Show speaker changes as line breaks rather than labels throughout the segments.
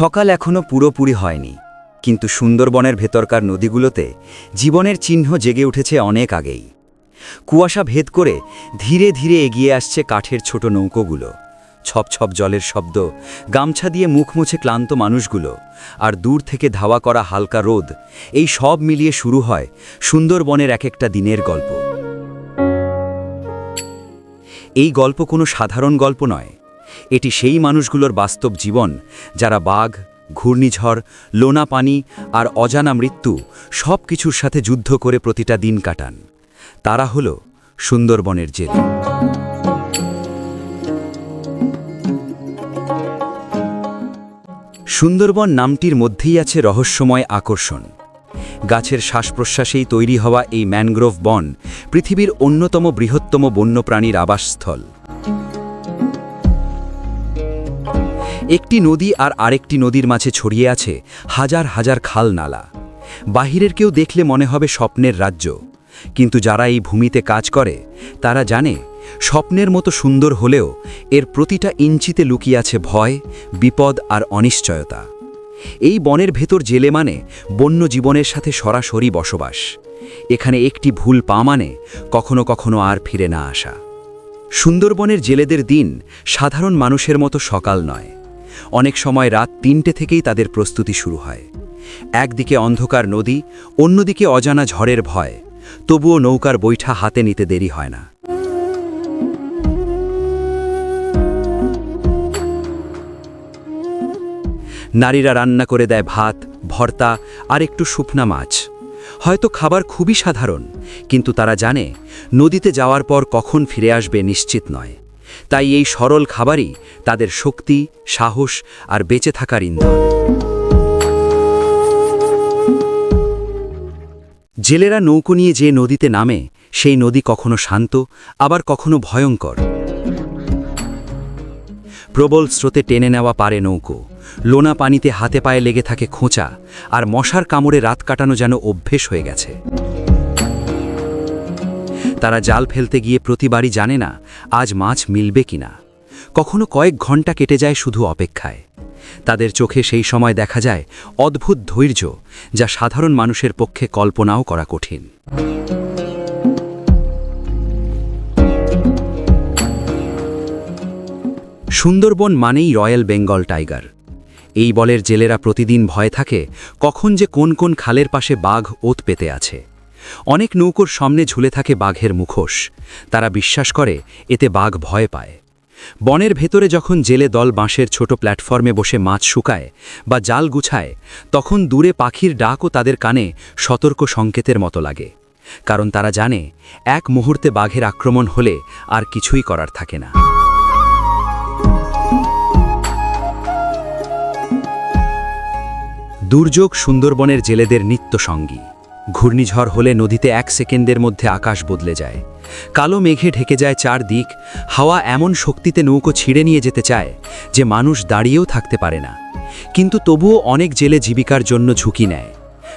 সকাল এখনও পুরোপুরি হয়নি, কিন্তু সুন্দরবনের ভেতরকার নদীগুলোতে জীবনের চিহ্ন জেগে উঠেছে অনেক আগেই। কুয়াশা ভেদ করে ধীরে ধীরে এগিয়ে আসছে কাঠের ছোট নৌকোগুলো। ছপ ছপ জলের শব্দ, গামছা দিয়ে মুখ মুছে ক্লান্ত মানুষগুলো, আর দূর থেকে ধাওয়া করা হালকা রোদ, এই সব মিলিয়ে শুরু হয় সুন্দরবনের এক একটা দিনের গল্প। এই গল্প কোনো সাধারণ গল্প নয় এটি সেই মানুষগুলোর বাস্তব জীবন, যারা বাঘ, ঘূর্ণিঝড়, লোনা পানি আর অজানা মৃত্যু সব কিছুর সাথে যুদ্ধ করে প্রতিটা দিন কাটান। তারা হল সুন্দরবনের জেলে। সুন্দরবন নামটির মধ্যেই আছে রহস্যময় আকর্ষণ। গাছের শ্বাস প্রশ্বাসেই তৈরি হওয়া এই ম্যানগ্রোভ বন পৃথিবীর অন্যতম বৃহত্তম বন্যপ্রাণীর আবাসস্থল। একটি নদী আর আরেকটি নদীর মাঝে ছড়িয়ে আছে হাজার হাজার খাল নালা। বাহিরের কেউ দেখলে মনে হবে স্বপ্নের রাজ্য। কিন্তু যারা এই ভূমিতে কাজ করে, তারা জানে স্বপ্নের মতো সুন্দর হলেও এর প্রতিটা ইঞ্চিতে লুকিয়ে আছে ভয়, বিপদ আর অনিশ্চয়তা। এই বনের ভেতর জেলে মানে বন্য জীবনের সাথে সরাসরি বসবাস। এখানে একটি ভুল পা মানে কখনো কখনো আর ফিরে না আসা। সুন্দরবনের জেলেদের দিন সাধারণ মানুষের মতো সকাল নয়। অনেক সময় রাত তিনটে থেকেই তাদের প্রস্তুতি শুরু হয়। একদিকে অন্ধকার নদী, অন্যদিকে অজানা ঝড়ের ভয়। তবুও নৌকার বৈঠা হাতে নিতে দেরি হয় না। নারীরা রান্না করে দেয় ভাত, ভর্তা আর একটু শুকনা মাছ। হয়তো খাবার খুবই সাধারণ, কিন্তু তারা জানে, নদীতে যাওয়ার পর কখন ফিরে আসবে নিশ্চিত নয়। তাই এই সরল খাবারই তাদের শক্তি, সাহস আর বেঁচে থাকার ইন্ধন। জেলেরা নৌকো নিয়ে যে নদীতে নামে, সেই নদী কখনো শান্ত, আবার কখনো ভয়ঙ্কর। প্রবল স্রোতে টেনে নেওয়া পারে নৌকো। লোনা পানিতে হাতে পায়ে লেগে থাকে খোঁচা, আর মশার কামড়ে রাত কাটানো যেন অভ্যেস হয়ে গেছে। তারা জাল ফেলতে গিয়ে প্রতিবারই জানে না আজ মাছ মিলবে কিনা। কখনো কয়েক ঘণ্টা কেটে যায় শুধু অপেক্ষায়। তাদের চোখে সেই সময় দেখা যায় অদ্ভুত ধৈর্য যা সাধারণ মানুষের পক্ষে কল্পনাও করা কঠিন। সুন্দরবন মানেই রয়্যাল বেঙ্গল টাইগার। এই বলের জেলেরা প্রতিদিন ভয় থাকে কখন যে কোন কোন খালের পাশে বাঘ ওত পেতে আছে। অনেক নৌকোর সামনে ঝুলে থাকে বাঘের মুখোশ। তারা বিশ্বাস করে, এতে বাঘ ভয় পায়। বনের ভেতরে যখন জেলে দল বাঁশের ছোট প্ল্যাটফর্মে বসে মাছ শুকায় বা জাল গুছায়, তখন দূরে পাখির ডাকও তাদের কানে সতর্ক সংকেতের মতো লাগে। কারণ তারা জানে, এক মুহূর্তে বাঘের আক্রমণ হলে আর কিছুই করার থাকে না। দুর্যোগ সুন্দরবনের জেলেদের নিত্য সঙ্গী ঘূর্ণিঝড় হলে নদীতে এক সেকেন্ডের মধ্যে আকাশ বদলে যায়। কালো মেঘে ঢেকে যায় চার দিক হাওয়া এমন শক্তিতে নৌকো ছিঁড়ে নিয়ে যেতে চায় যে মানুষ দাঁড়িয়েও থাকতে পারে না। কিন্তু তবুও অনেক জেলে জীবিকার জন্য ঝুঁকি নেয়।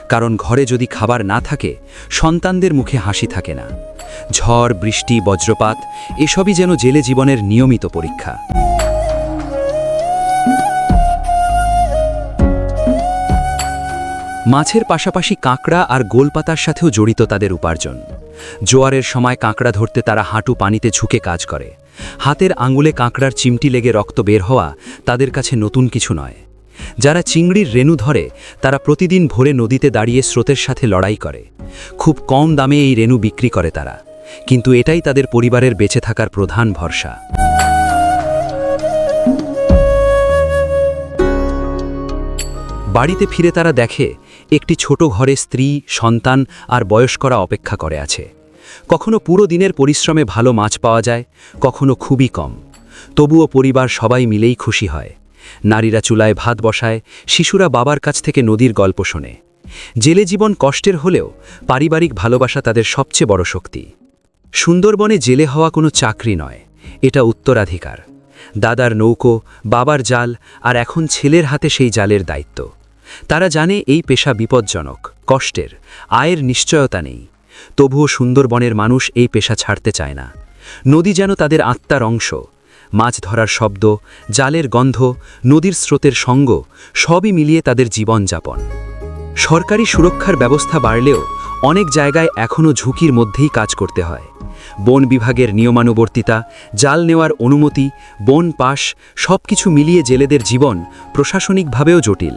কারণ ঘরে যদি খাবার না থাকে, সন্তানদের মুখে হাসি থাকে না। ঝড়, বৃষ্টি, বজ্রপাত, এসবই যেন জেলে জীবনের নিয়মিত পরীক্ষা। মাছের পাশাপাশি কাঁকড়া আর গোলপাতার সাথেও জড়িত তাদের উপার্জন। জোয়ারের সময় কাঁকড়া ধরতে তারা হাঁটু পানিতে ঝুঁকে কাজ করে। হাতের আঙুলে কাঁকড়ার চিমটি লেগে রক্ত বের হওয়া তাদের কাছে নতুন কিছু নয়। যারা চিংড়ির রেণু ধরে, তারা প্রতিদিন ভোরে নদীতে দাঁড়িয়ে স্রোতের সাথে লড়াই করে। খুব কম দামে এই রেণু বিক্রি করে তারা। কিন্তু এটাই তাদের পরিবারের বেঁচে থাকার প্রধান ভরসা। বাড়িতে ফিরে তারা দেখে একটি ছোট ঘরে স্ত্রী, সন্তান আর বয়স্করা অপেক্ষা করে আছে। কখনো পুরো দিনের পরিশ্রমে ভালো মাছ পাওয়া যায়, কখনো খুবই কম। তবুও পরিবার সবাই মিলেই খুশি হয়। নারীরা চুলায় ভাত বসায়, শিশুরা বাবার কাছ থেকে নদীর গল্প শোনে। জেলে জীবন কষ্টের হলেও পারিবারিক ভালোবাসা তাদের সবচেয়ে বড় শক্তি। সুন্দরবনে জেলে হওয়া কোনো চাকরি নয়, এটা উত্তরাধিকার। দাদার নৌকো, বাবার জাল আর এখন ছেলের হাতে সেই জালের দায়িত্ব। তারা জানে এই পেশা বিপজ্জনক, কষ্টের, আয়ের নিশ্চয়তা নেই। তবুও সুন্দরবনের মানুষ এই পেশা ছাড়তে চায় না। নদী যেন তাদের আত্মার অংশ, মাছ ধরার শব্দ, জালের গন্ধ, নদীর স্রোতের সঙ্গ, সবই মিলিয়ে তাদের জীবনযাপন। সরকারি সুরক্ষার ব্যবস্থা বাড়লেও অনেক জায়গায় এখনও ঝুঁকির মধ্যেই কাজ করতে হয়। বন বিভাগের নিয়মানুবর্তিতা, জাল নেওয়ার অনুমতি, বন পাশ, সবকিছু মিলিয়ে জেলেদের জীবন প্রশাসনিকভাবেও জটিল।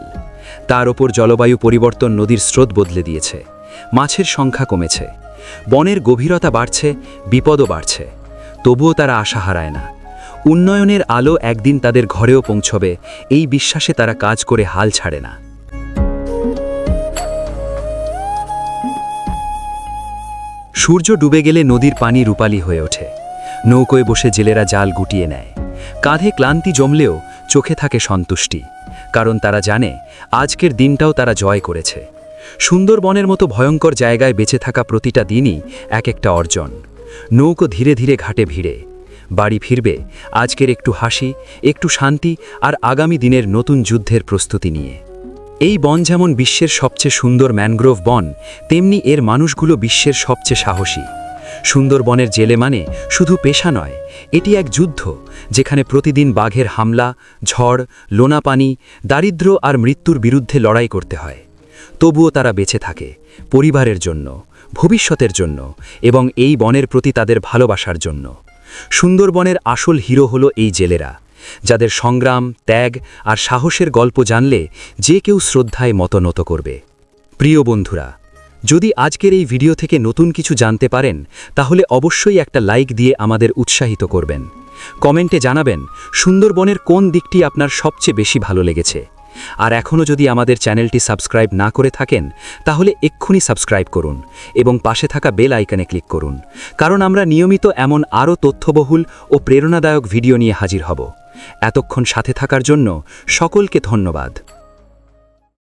তার ওপর জলবায়ু পরিবর্তন নদীর স্রোত বদলে দিয়েছে। মাছের সংখ্যা কমেছে। বনের গভীরতা বাড়ছে, বিপদও বাড়ছে। তবুও তারা আশা হারায় না। উন্নয়নের আলো একদিন তাদের ঘরেও পৌঁছবে, এই বিশ্বাসে তারা কাজ করে হাল ছাড়ে না। সূর্য ডুবে গেলে নদীর পানি রূপালী হয়ে ওঠে। নৌকোয় বসে জেলেরা জাল গুটিয়ে নেয়। কাঁধে ক্লান্তি জমলেও চোখে থাকে সন্তুষ্টি। কারণ তারা জানে, আজকের দিনটাও তারা জয় করেছে। সুন্দরবনের মতো ভয়ঙ্কর জায়গায় বেঁচে থাকা প্রতিটা দিনই এক একটা অর্জন। নৌকো ধীরে ধীরে ঘাটে ভিড়ে। বাড়ি ফিরবে, আজকের একটু হাসি, একটু শান্তি আর আগামী দিনের নতুন যুদ্ধের প্রস্তুতি নিয়ে। এই বন যেমন বিশ্বের সবচেয়ে সুন্দর ম্যানগ্রোভ বন, তেমনি এর মানুষগুলো বিশ্বের সবচেয়ে সাহসী। সুন্দরবনের জেলে মানে শুধু পেশা নয়, এটি এক যুদ্ধ যেখানে প্রতিদিন বাঘের হামলা, ঝড় লোনা পানি দারিদ্র্য আর মৃত্যুর বিরুদ্ধে লড়াই করতে হয়। তবুও তারা বেঁচে থাকে, পরিবারের জন্য, ভবিষ্যতের জন্য এবং এই বনের প্রতি তাদের ভালোবাসার জন্য। সুন্দরবনের আসল হিরো হলো এই জেলেরা, যাদের সংগ্রাম, ত্যাগ আর সাহসের গল্প জানলে যে কেউ শ্রদ্ধায় মতনত করবে। প্রিয় বন্ধুরা যদি আজকের এই ভিডিও থেকে নতুন কিছু জানতে পারেন, তাহলে অবশ্যই একটা লাইক দিয়ে আমাদের উৎসাহিত করবেন। কমেন্টে জানাবেন, সুন্দরবনের কোন দিকটি আপনার সবচেয়ে বেশি ভালো লেগেছে? আর এখনও যদি আমাদের চ্যানেলটি সাবস্ক্রাইব না করে থাকেন, তাহলে এক্ষুনি সাবস্ক্রাইব করুন এবং পাশে থাকা বেল আইকনে ক্লিক করুন, কারণ আমরা নিয়মিত এমন আরও তথ্যবহুল ও প্রেরণাদায়ক ভিডিও নিয়ে হাজির হব। এতক্ষণ সাথে থাকার জন্য সকলকে ধন্যবাদ।